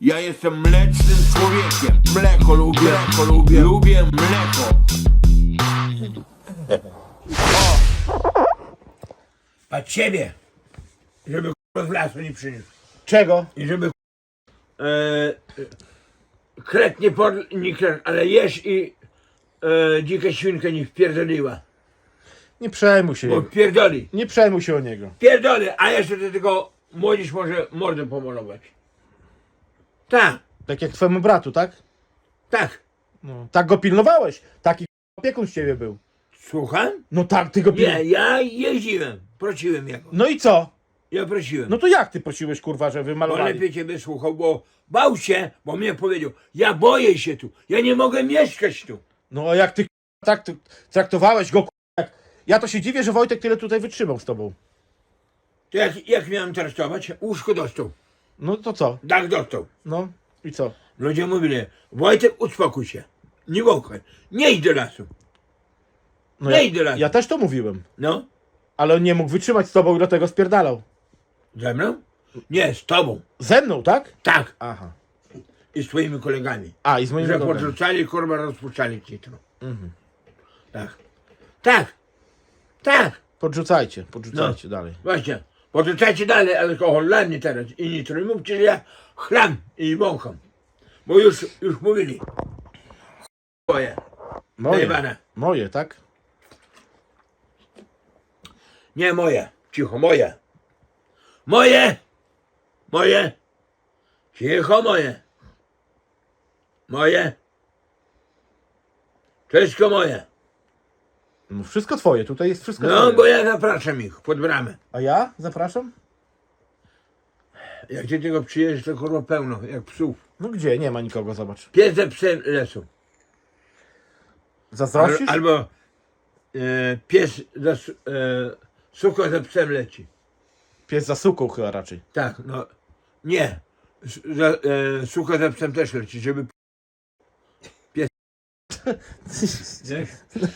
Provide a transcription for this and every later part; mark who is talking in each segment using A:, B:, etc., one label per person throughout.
A: Ja jestem mlecznym człowiekiem. Mleko lubię, mleko lubię, lubię mleko.
B: A ciebie, żeby k***a, z lasu nie przyniósł.
C: Czego?
B: I żeby e, e, kret nie pod, nie kret, ale jesz i e, dzika świnka nie wpierdoliła.
C: Nie przejmuj się.
B: Bo
C: jego.
B: wpierdoli.
C: Nie przejmuj się o niego.
B: Pierdoli, a jeszcze do tego młodzież może mordę pomalować. Tak,
C: Tak jak twojemu bratu, tak?
B: tak.
C: No. Tak go pilnowałeś. Taki opiekun z ciebie był.
B: Słucham?
C: No tak, ty go
B: Nie,
C: pilnowałeś.
B: ja jeździłem, prosiłem jego.
C: No i co?
B: Ja prosiłem.
C: No to jak ty prosiłeś, kurwa, że
B: Bo
C: wymalowali?
B: lepiej ciebie słuchał, bo bał się, bo mnie powiedział, ja boję się tu, ja nie mogę mieszkać tu.
C: No a jak ty k***a, tak ty traktowałeś go, k***a, jak... Ja to się dziwię, że Wojtek tyle tutaj wytrzymał z tobą.
B: To jak, jak miałem traktować? Łóżko dostał,
C: No to co?
B: dach dostał.
C: No i co?
B: Ludzie mówili, Wojtek uspokój się, nie wąchaj, nie idź do lasu.
C: No
B: Nie
C: ja,
B: idę raz.
C: ja też to mówiłem.
B: No,
C: Ale on nie mógł wytrzymać z tobą i do tego spierdalał.
B: ze mną? Nie, z tobą,
C: Ze mną, tak?
B: tak,
C: Aha.
B: i z twoimi kolegami.
C: A, i z moim
B: Że
C: kolegami.
B: podrzucali, kurwa, rozpuszczali kitro.
C: Mhm.
B: Tak, tak, tak.
C: Podrzucajcie, podrzucajcie
B: No.
C: dalej.
B: Właśnie, podrzucajcie dalej alkohol dla mnie teraz i nitro. I mówcie, że ja chlam i wącham. Bo już, już mówili. Moje,
C: Moje.
B: zajebane.
C: Moje, tak?
B: Nie moje, cicho, moje. Moje, moje, cicho moje. Moje. Wszystko moje.
C: No wszystko twoje, tutaj jest wszystko
B: No,
C: twoje.
B: bo ja zapraszam ich pod bramę.
C: A ja? Zapraszam?
B: Jak ty tego przyjedziesz, to kurwa pełno, jak psów.
C: No gdzie? Nie ma nikogo, zobacz.
B: Pies ze psem lecą. Al,
C: Zazdrościsz?
B: albo e, pies za, s- e, suko ze psem leci.
C: Pies za suką chyba raczej.
B: Tak, no. Nie. S, za, e, suko ze psem też leci, żeby pies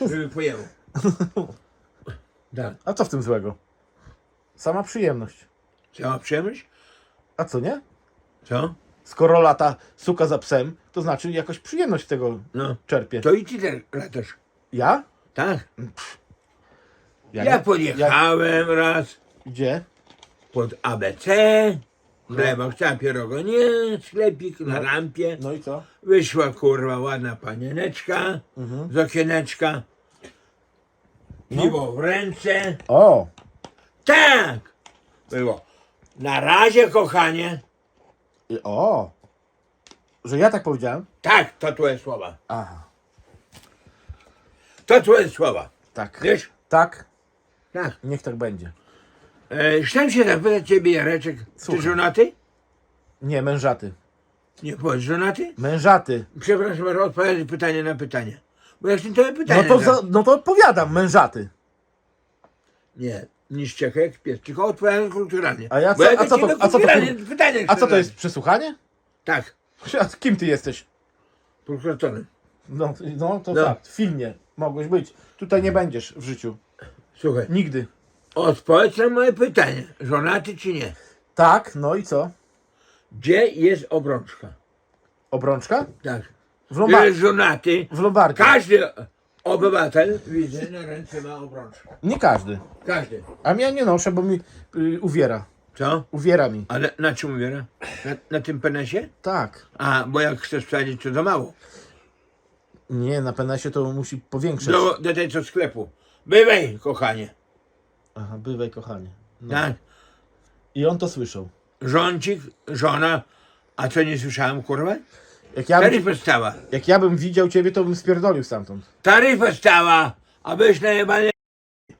B: żeby pojęło. Tak.
C: A co w tym złego? Sama przyjemność.
B: Cała przyjemność?
C: A co nie?
B: Co?
C: Skoro lata suka za psem, to znaczy jakoś przyjemność z tego
B: No.
C: czerpie.
B: To i ty też latasz.
C: Ja?
B: Tak?
C: Ja,
B: Ja
C: nie.
B: podjechałem raz
C: Gdzie?
B: pod ABC. W Glebach chciałem pierogo. Nie, sklepik na rampie.
C: No i co?
B: Wyszła kurwa ładna panieneczka
C: Mhm.
B: z okieneczka.
C: No.
B: Piwo w ręce.
C: O!
B: Tak! Było. Na razie, kochanie.
C: I- O! Że ja tak powiedziałem?
B: Tak, to twoje słowa.
C: Aha.
B: To twoje słowa.
C: Tak.
B: Wiesz?
C: Tak?
B: Tak.
C: Niech tak będzie.
B: E, chciałem się zapytać ciebie, Jareczek. Ty
C: Słucham.
B: żonaty?
C: Nie, mężaty.
B: Nie, powiedz, żonaty?
C: Mężaty.
B: Przepraszam, bardzo, odpowiedz pytanie na pytanie. Bo jak to twoje
C: No
B: pytanie.
C: to,
B: za-
C: no to odpowiadam, mężaty.
B: Nie, ściekaj jak pies, tylko odpowiadam kulturalnie.
C: A ja
B: Bo
C: co-
B: ja
C: a co to- a co to
B: kulturalnie pytanie
C: A co to jest przesłuchanie?
B: Tak,
C: A kim ty jesteś?
B: prokuratorem.
C: No, no to
B: No.
C: fakt. W filmie mogłeś być. Tutaj nie będziesz w życiu.
B: Słuchaj,
C: Nigdy.
B: odpowiedz na moje pytanie. Żonaty czy nie?
C: Tak, no i co?
B: Gdzie jest obrączka?
C: Obrączka?
B: Tak.
C: W, Lomba-
B: Jest żonaty.
C: w Lombardzie.
B: Każdy obywatel, widzę, na ręce ma obrączkę.
C: Nie każdy.
B: Każdy.
C: A ja nie noszę, bo mi y, uwiera.
B: Co?
C: Uwiera mi.
B: A na, na czym ubiera? Na, na tym penesie?
C: Tak.
B: A, bo jak chcesz wsadzić, to za mało.
C: Nie, na penesie to musi powiększać.
B: Do, do tej co sklepu. Bywaj, kochanie.
C: Aha, bywaj kochanie. No.
B: Tak?
C: I on to słyszał.
B: Rządzik, żona. A co nie słyszałem, kurwa?
C: Jak ja, bym,
B: Taryfa stała.
C: jak ja bym widział ciebie, to bym spierdolił stamtąd.
B: Taryfa stała, a byś najebany,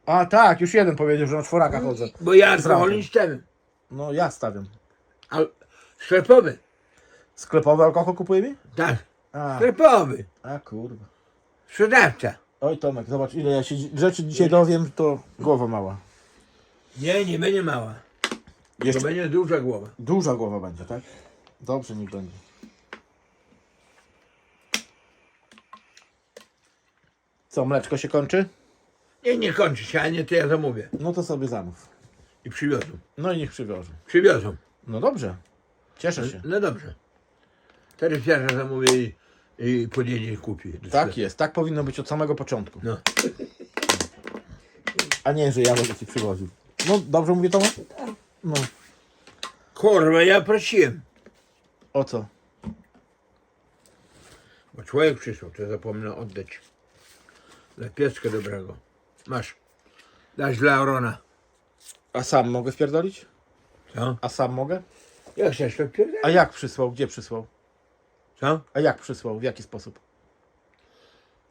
C: A tak, już jeden powiedział, że na czworaka chodzę.
B: bo ja alkohol nie stawiam.
C: No ja stawiam.
B: A sklepowy.
C: Sklepowy alkohol kupuje mi?
B: Tak,
C: A,
B: sklepowy.
C: a kurwa.
B: Sprzedawca.
C: Oj Tomek, zobacz ile ja się dzi- rzeczy dzisiaj dowiem, to głowa mała.
B: Nie, nie będzie mała. To
C: Jeszcze
B: będzie duża głowa.
C: duża głowa będzie, tak? Dobrze, niech będzie. Co, mleczko się kończy?
B: Nie, nie kończy się, a nie to ja zamówię.
C: No to sobie zamów.
B: I przywiozą.
C: No i niech przywiozą.
B: Przywiozą.
C: No dobrze. Cieszę się.
B: No dobrze. Taryfiarza zamówię i, i podjedzie i kupi. do
C: Tak
B: sklepu.
C: jest, tak powinno być od samego początku.
B: No.
C: A nie, że ja będę ci przywoził. No, dobrze mówię to? No.
B: Kurwa, ja prosiłem.
C: O co?
B: Bo człowiek przysłał, to zapomnę oddać. Pieska dobrego. Masz. Dasz dla Arona.
C: A sam mogę wpierdolić?
B: Co?
C: A sam mogę?
B: Jak chcesz to pierdolę?
C: A jak przysłał? Gdzie przysłał?
B: Co?
C: A jak przysłał? W jaki sposób?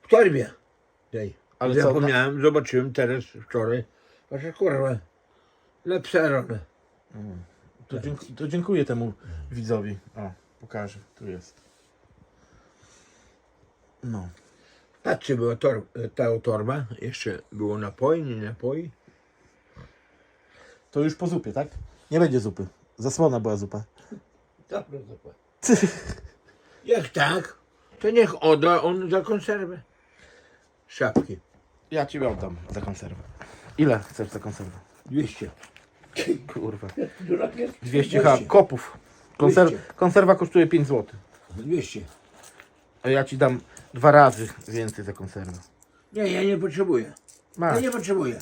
B: W torbie. Daj.
C: Ale co,
B: Zapomniałem, zobaczyłem teraz, wczoraj. Patrzę, kurwa. Dla psa Arona.
C: To, dziękuję, to dziękuję temu widzowi. O, pokażę. Tu jest. No.
B: Patrzcie, była tor ta torba. Jeszcze było napoi, nie napoi.
C: To już po zupie, tak? Nie będzie zupy. Zasłona była zupa.
B: Dobra, zupa. Jak tak, to niech odda on za konserwę. Szapki.
C: Ja ci oddam za konserwę. Ile chcesz za konserwę?
B: 200.
C: Kurwa.
A: Durak jest?
C: 200 ha, kopów. Konser konserwa kosztuje 5 zł.
B: 200.
C: Ja ci dam dwa razy więcej za konserwę.
B: Nie, ja nie potrzebuję. Ja
C: Masz,
B: nie potrzebuję.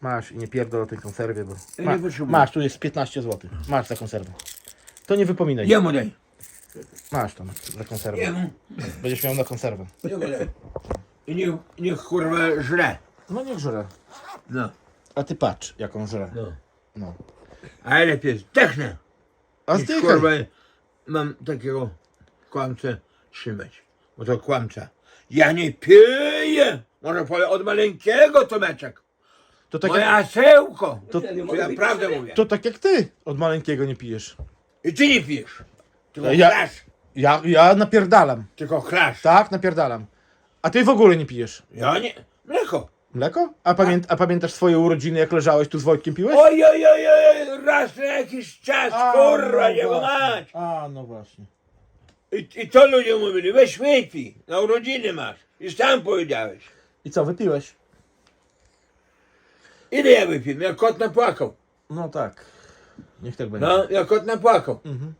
C: masz i nie pierdol o tej konserwie, bo...
B: Ja
C: Ma,
B: nie potrzebuję.
C: masz, tu jest 15 zł. Masz za konserwę. To nie wypominaj.
B: Jemu daj.
C: Masz tam za konserwę.
B: Jemu.
C: Będziesz miał na konserwę.
B: Jemu daj. I niech, niech kurwa żre.
C: No niech żre.
B: No,
C: A ty patrz, jaką żre.
B: no.
C: No.
B: A lepiej zdechnę.
C: A
B: niż, kurwa mam takiego kłamcę trzymać. Bo to kłamca. Ja nie piję. Może powiem od maleńkiego Tomeczek.
C: To tak,
B: Moje
C: jak,
B: asełko.
C: To-
B: To, ja prawdę mówię.
C: to tak jak ty od maleńkiego nie pijesz.
B: I ty nie pijesz. Tylko
C: Ja-
B: chlasz.
C: Ja, ja napierdalam.
B: Tylko chlasz.
C: Tak, napierdalam. A ty w ogóle nie pijesz.
B: Ja nie. Mleko.
C: Mleko? A, pamię a pamiętasz swoje urodziny, jak leżałeś tu z Wojtkiem piłeś?
B: Oj, oj, oj, oj, raz na jakiś czas, kurwa,
C: no
B: nie go mać.
C: A, no właśnie.
B: I, I to ludzie mówili, weź wypij, na urodziny masz. I sam powiedziałeś.
C: I co, wypiłeś?
B: Ile ja wypiłem? Jak kot napłakał.
C: No tak. Niech tak będzie.
B: No, jak kot napłakał.
C: Mhm.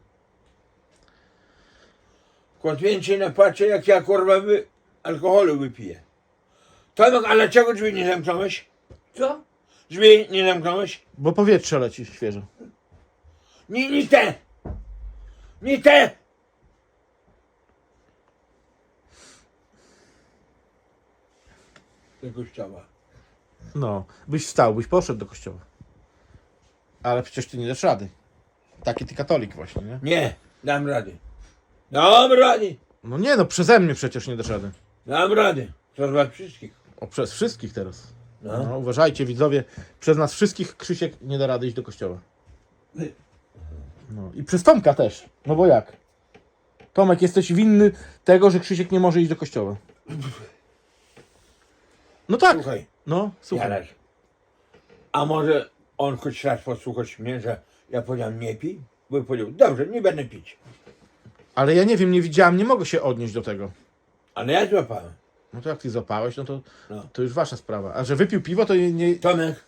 B: Kot więcej napłacze, jak ja kurwa wy, alkoholu wypiję. Tomek, ale dlaczego drzwi nie zamknąłeś?
A: Co?
B: Drzwi nie zamknąłeś?
C: Bo powietrze leci świeże.
B: Nie, nie te. Nie te. Do kościoła.
C: No, byś wstał, byś poszedł do kościoła. Ale przecież ty nie dasz rady. Taki ty katolik właśnie, nie?
B: Nie, dam rady. Dam rady.
C: No nie no, przeze mnie przecież nie dasz rady.
B: Dam rady. Przez was wszystkich.
C: O, przez wszystkich teraz.
B: No.
C: No, uważajcie widzowie, przez nas wszystkich Krzysiek nie da rady iść do kościoła. No i przez Tomka też. No bo jak? Tomek, jesteś winny tego, że Krzysiek nie może iść do kościoła. No tak.
B: Słuchaj,
C: No, słuchaj.
B: A może on choć raz posłuchać mnie, że ja powiedziałem nie pij? Bo powiedział, dobrze, nie będę pić.
C: Ale ja nie wiem, nie widziałem, nie mogę się odnieść do tego.
B: Ale ja złapałem.
C: No to jak ty zapałeś, no to,
B: No.
C: to już wasza sprawa. A że wypił piwo, to nie... nie...
B: Tomek,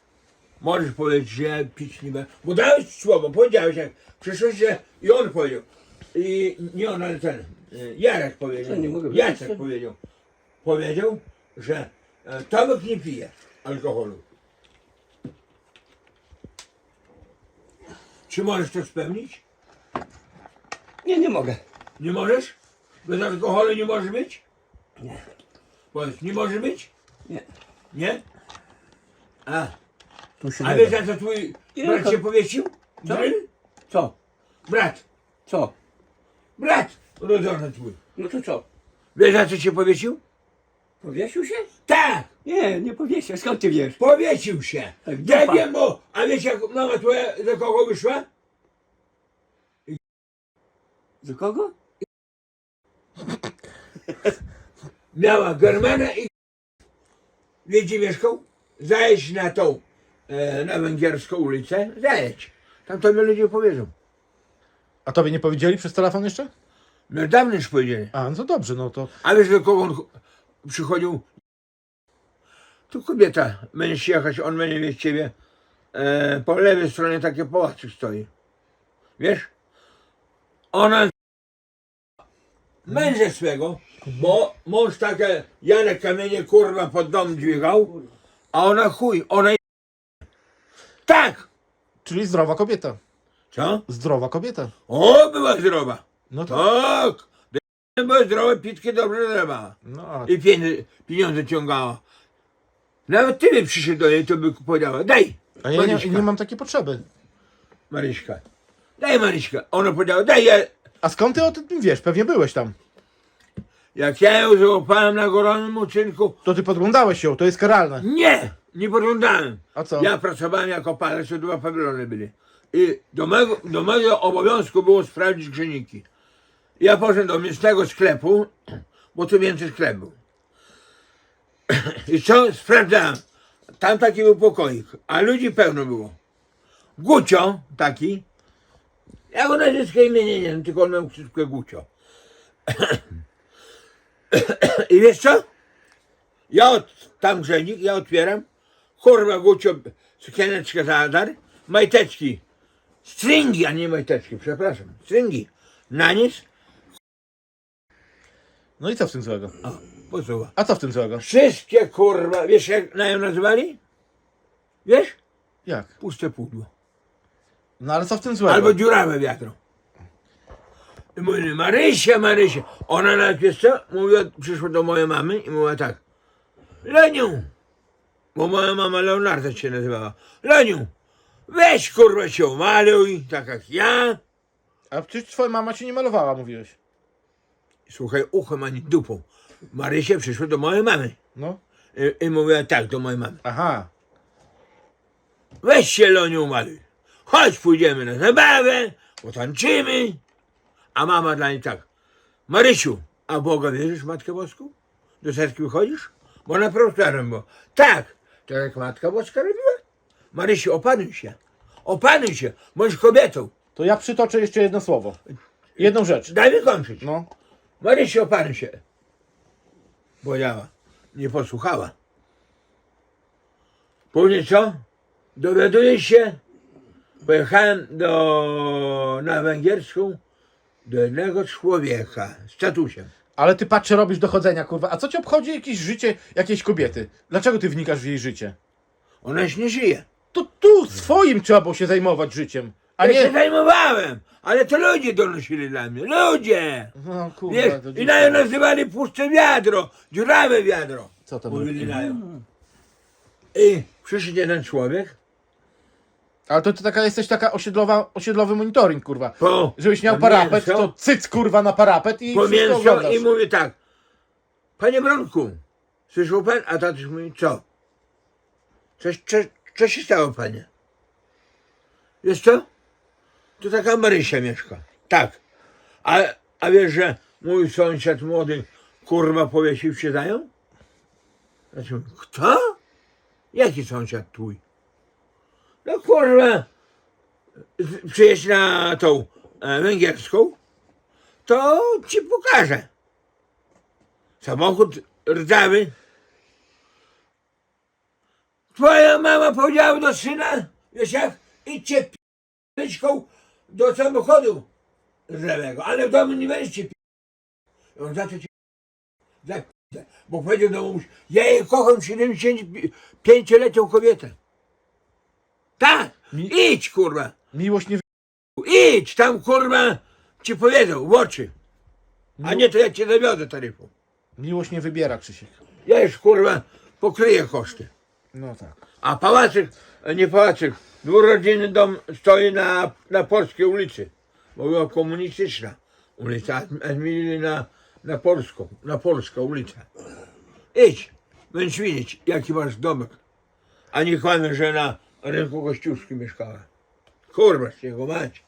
B: możesz powiedzieć, że ja pić nie będę. Bo dałeś słowo, powiedziałeś jak przyszłeś, że i on powiedział. I nie on, ale ten. y, Jarek powiedział.
A: Nie mogę
B: Jacek powiedział. Powiedział, że Tomek nie pije alkoholu. Czy możesz to spełnić?
A: Nie, nie mogę.
B: Nie możesz? Bez alkoholu nie może być?
A: Nie.
B: Powiedz, nie może być?
A: Nie.
B: Nie? A,
C: Tu się
B: a
C: nie
B: wiesz
C: da.
B: za co twój brat
A: to-
B: się powiesił?
A: Co? Co?
B: Brat,
A: Co?
B: brat rodzony twój.
A: No to co?
B: Wiesz za co się powiesił?
A: Powiesił się?
B: Tak,
A: Nie, nie powiesił. Skąd ty wiesz?
B: powiesił się.
A: Tak,
B: Nie
A: dupa.
B: wiem, bo, a wiesz jak mama twoja do kogo wyszła?
A: Do kogo?
B: Miała Germana i wie gdzie mieszkał? Zajedź na tą, e, na węgierską ulicę, zajedź. Tam to mi ludzie powiedzą.
C: A tobie nie powiedzieli przez telefon jeszcze?
B: No dawno już powiedzieli.
C: A, no to dobrze, no to...
B: A wiesz do kogo on przychodził? Tu kobieta, będziesz jechać, on będzie mieć ciebie. E, po lewej stronie takie pałacyk stoi. Wiesz? Ona męża swego, bo mąż takie Janek kamienie kurwa pod dom dźwigał, a ona chuj, ona tak,
C: Czyli zdrowa kobieta.
B: co?
C: Zdrowa kobieta.
B: O, była zdrowa.
C: No to.
B: Tak, była zdrowa, pitki dobrze dawała.
C: No,
B: I pieniądze, pieniądze ciągała. Nawet ty by przyszedł do niej, to by powiedziała, daj,
C: a ja nie,
B: Maryśka.
C: nie mam takiej potrzeby.
B: Maryśka. Daj Maryśka. Ona powiedziała, daj, ja,
C: A skąd ty o tym wiesz? Pewnie byłeś tam.
B: jak ja ją złapałem na gorącym uczynku,
C: To ty podglądałeś ją, to jest karalne.
B: nie, nie pożądałem.
C: A co?
B: Ja pracowałem jako palec, to dwa pawilony byli. I do mego, do mego obowiązku było sprawdzić grzejniki. Ja poszedłem do mięsnego sklepu, bo tu więcej sklep był. I co? Sprawdzałem. Tam taki był pokoik, a ludzi pełno było. Gucio taki. Ja go nazwiska imienia nie wiem, tylko on miał krzywkę Gucio. I wiesz co? Ja od, tam grzejnik, ja otwieram, kurwa Gucio, sukieneczkę zadar, majteczki, stringi, a nie majteczki, przepraszam, stringi, na nic,
C: No i co w tym złego?
B: posuwa.
C: A co w tym złego?
B: Wszystkie kurwa, wiesz jak na ją nazywali? Wiesz?
C: Jak?
B: Puste pudło.
C: No ale co w tym złego?
B: Albo dziurawe wiatro. I mówili, Marysia, Marysia. Ona nawet, wiesz co, mówiła, przyszła do mojej mamy i mówiła tak. Leniu, bo moja mama Leonarda się nazywała. Leniu, weź kurwa się maluj, tak jak ja.
C: A przecież twoja mama cię nie malowała, mówiłeś.
B: Słuchaj, uchem ani dupą. Marysia przyszła do mojej mamy.
C: No.
B: I, i mówiła tak do mojej mamy.
C: Aha.
B: Weź się Leniu maluj. Chodź pójdziemy na zabawę, potańczymy. A mama dla niej tak. Marysiu, a w Boga wierzysz Matkę Boską? Do serki wychodzisz? Bo na prosperem było. Tak, tak jak Matka Boska robiła. Marysiu, opanuj się. Opanuj się, bądź kobietą.
C: To ja przytoczę jeszcze jedno słowo. Jedną rzecz.
B: Daj mi kończyć.
C: No.
B: Marysiu, opanuj się. Powiedziała. Nie posłuchała. Później co? Dowiaduję się. Pojechałem do, na węgierską do jednego człowieka z statusem.
C: Ale ty patrzę, robisz dochodzenia, kurwa. A co ci obchodzi jakieś życie jakiejś kobiety? Dlaczego ty wnikasz w jej życie?
B: Ona już nie żyje.
C: To tu swoim trzeba było się zajmować życiem. A
B: Ja się
C: nie.
B: zajmowałem, ale to ludzie donosili dla mnie. Ludzie!
C: No kurwa,
B: Wiesz,
C: to
B: I na nazywali puste wiadro, dziurawe wiadro.
C: Co to
B: Mówili na. I przyszedł jeden człowiek,
C: Ale to ty taka jesteś taka osiedlowa, osiedlowy monitoring, kurwa.
B: po,
C: Żebyś miał
B: po
C: parapet,
B: mięso,
C: to cyc kurwa na parapet i
B: po mięso i mówi tak. Panie Bronku, słyszał pan? A tatuś mówi, co? Coś, co, co się stało, panie? Wiesz co? Tu taka Marysia mieszka. Tak. A, a wiesz, że mój sąsiad młody, kurwa, powiesił się nią? Znaczy, kto? Jaki sąsiad twój? No kurwa, przyjedź na tą e, węgierską, to ci pokażę. Samochód rdzawy. Twoja mama powiedziała do syna, wiesz jak, idźcie p***yczką do samochodu rdzawego, ale w domu nie będziecie. I on za to cię za bo powiedział do mamusi, ja jej kocham 75-letnią kobietę. Tak,
C: Mi-
B: idź kurwa.
C: Miłość nie...
B: Idź, tam kurwa ci powiedzą w oczy. A nie to ja cię zawiodę taryfą.
C: Miłość nie wybiera, Krzysiek.
B: Ja już kurwa pokryję koszty.
C: No tak.
B: A pałacyk, nie pałacyk, dwurodzinny dom stoi na, na Polskiej ulicy. Bo była komunistyczna ulica, a- zmienili na, na Polską, na Polska ulica. Idź, będziesz widzieć jaki masz domek. A nie kłamie, że na rynku Kościuszki mieszkała. Kurwa, z jego mać.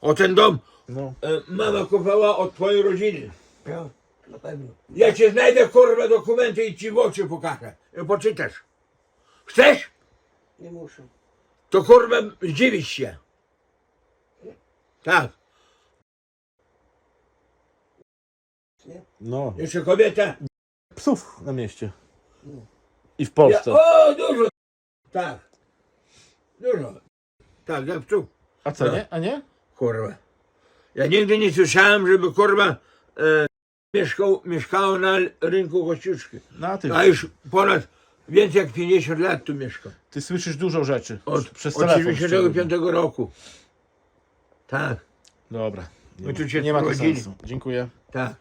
B: O ten dom
C: No.
B: e, mama kupowała od twojej rodziny.
D: Ja, na pewno.
B: Ja ci znajdę kurwa dokumenty i ci w oczy pokażę. I poczytasz. Chcesz?
D: Nie muszę.
B: To kurwa zdziwisz się. Tak.
C: No.
B: Jeszcze kobieta.
C: Psów na mieście. I w
B: Ja,
C: Polsce.
B: o, dużo. Tak. Dużo. Tak, jak tu.
C: A co, nie? A nie?
B: Kurwa. Ja nigdy nie słyszałem, żeby kurwa e, mieszkał, mieszkało na rynku Kościuszki.
C: No a ty,
B: A już ponad więcej jak 50 lat tu mieszkam.
C: ty słyszysz dużo rzeczy.
B: Od,
C: przez
B: od
C: telefon
B: 95
C: szczególnie.
B: roku. Tak,
C: Dobra. Nie, ma-
B: tu cię
C: nie ma to
B: wprowadzili.
C: sensu. Dziękuję.
B: tak.